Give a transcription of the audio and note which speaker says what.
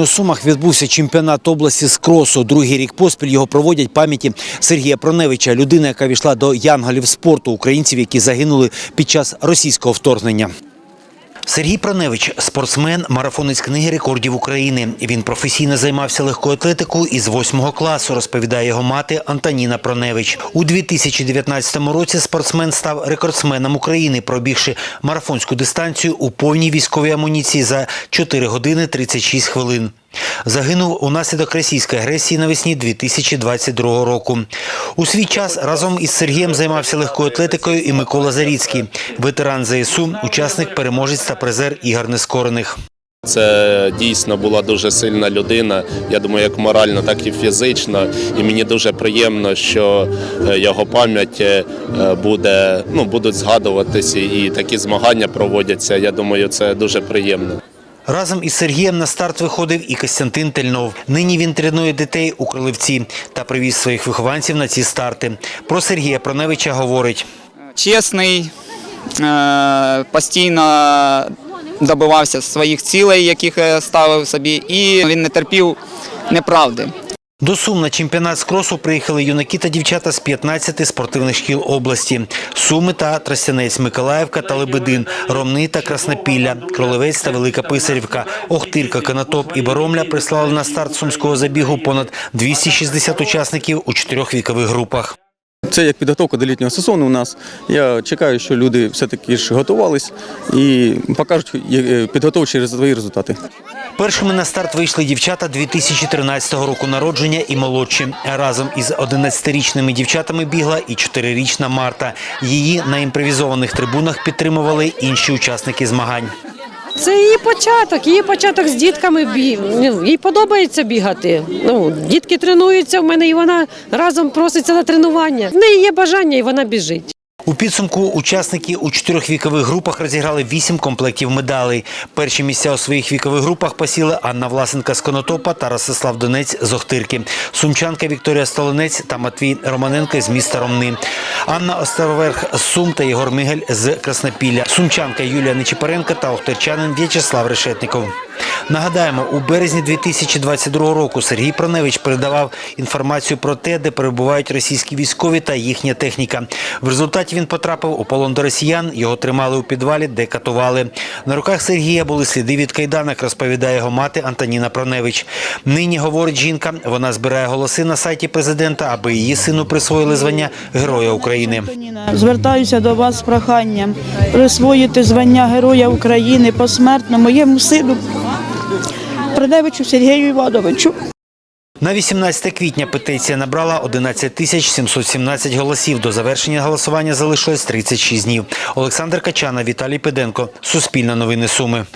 Speaker 1: У Сумах відбувся чемпіонат області з кросу. Другий рік поспіль його проводять пам'яті Сергія Проневича, людина, яка війшла до янголів спорту українців, які загинули під час російського вторгнення. Сергій Проневич – спортсмен, марафонець книги рекордів України. Він професійно займався легкою атлетикою із восьмого класу, розповідає його мати Антоніна Проневич. У 2019 році спортсмен став рекордсменом України, пробігши марафонську дистанцію у повній військовій амуніції за 4 години 36 хвилин. Загинув унаслідок російської агресії навесні 2022 року. У свій час разом із Сергієм займався легкою атлетикою і Микола Заріцький, ветеран ЗСУ, учасник, переможець та призер ігор нескорених.
Speaker 2: Це дійсно була дуже сильна людина. Я думаю, як морально, так і фізично. І мені дуже приємно, що е, його пам'ять е, буде ну будуть згадуватися, і такі змагання проводяться. Я думаю, це дуже приємно.
Speaker 1: Разом із Сергієм на старт виходив і Костянтин Тельнов. Нині він тренує дітей у криливці та привіз своїх вихованців на ці старти. Про Сергія Проневича говорить.
Speaker 3: чесний, е, постійно добивався своїх цілей, яких е, ставив собі, і він не терпів неправди.
Speaker 1: До Сум на чемпіонат з кросу приїхали юнаки та дівчата з 15 спортивних шкіл області: Суми та Тростянець, Миколаївка та Лебедин, Ромни та Краснопілля, Кролевець та Велика Писарівка, Охтирка, Конотоп і Боромля прислали на старт сумського забігу понад 260 учасників у чотирьох вікових групах.
Speaker 4: Це як підготовка до літнього сезону у нас. Я чекаю, що люди все-таки ж готувались і покажуть е, підготовчі свої результати.
Speaker 1: Першими на старт вийшли дівчата 2013 року народження і молодші. Разом із 11-річними дівчатами бігла і 4-річна Марта. Її на імпровізованих трибунах підтримували інші учасники змагань.
Speaker 5: Це її початок, її початок з дітками. Ну, їй подобається бігати. Ну, дітки тренуються в мене, і вона разом проситься на тренування. В неї є бажання, і вона біжить.
Speaker 1: У підсумку учасники у чотирьох вікових групах розіграли вісім комплектів медалей. Перші місця у своїх вікових групах посіли Анна Власенка з Конотопа та Ростислав Донець з Охтирки, сумчанка Вікторія Столинець та Матвій Романенко з міста Ромни, Анна Остерверх з Сум та Єгор Мигель з Краснопілля, сумчанка Юлія Нечипаренко та охтирчанин В'ячеслав Решетников. Нагадаємо, у березні 2022 року Сергій Проневич передавав інформацію про те, де перебувають російські військові та їхня техніка. В результаті він потрапив у полон до росіян. Його тримали у підвалі, де катували. На руках Сергія були сліди від кайданок, розповідає його мати Антоніна Проневич. Нині говорить жінка, вона збирає голоси на сайті президента, аби її сину присвоїли звання Героя України.
Speaker 6: Звертаюся до вас з проханням присвоїти звання Героя України посмертно моєму сину Приневичу Сергію Івановичу.
Speaker 1: На 18 квітня петиція набрала 11 тисяч 717 голосів. До завершення голосування залишилось 36 днів. Олександр Качана, Віталій Педенко. Суспільне новини Суми.